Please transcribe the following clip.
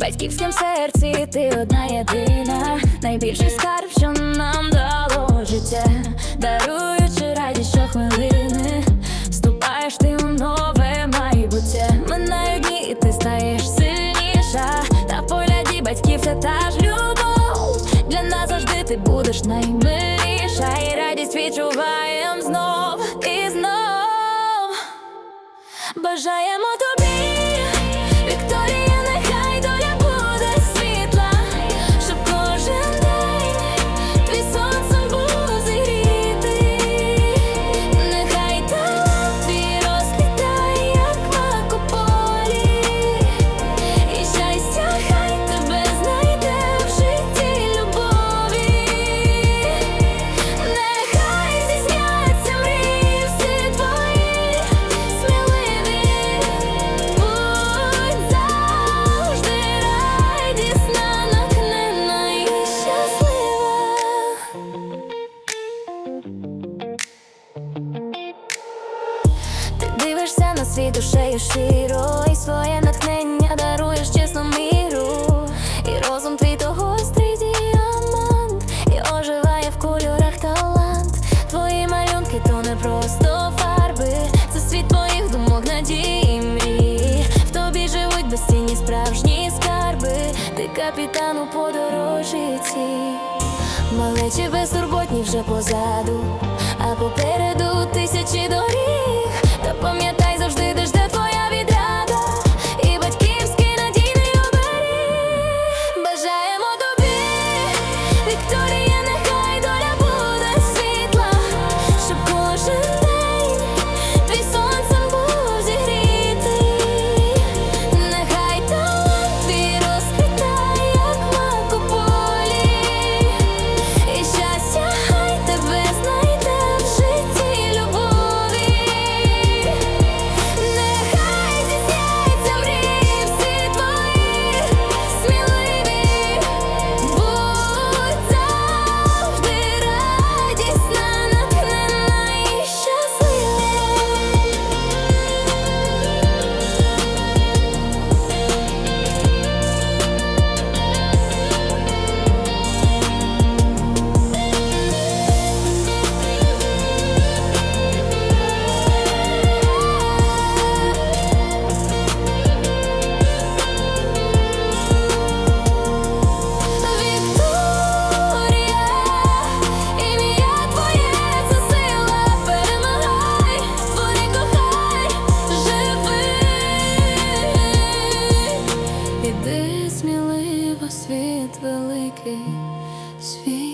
батьківськім серці ти одна єдина, найбільший скарб, що нам дало життя, даруючи радість щохвилини, ступаєш ти у нове майбуття. Минають дні, і ти стаєш сильніша. Та в погляді батьків це та ж любов. Для нас завжди ти будеш наймиліша, і радість відчуваєм знов і знов. Бажаємо тобі, світ душею широ І своє натхнення даруєш чесно міру. І розум твій то гострий діамант. І оживає в кольорах талант. Твої малюнки то не просто фарби. Це світ твоїх думок, надій мрій. В тобі живуть безцінні справжні скарби. Ти капітан у подорожі цій. Малечі безтурботні вже позаду, а попереду тисячі доріг. Сміливо, світ великий, світ.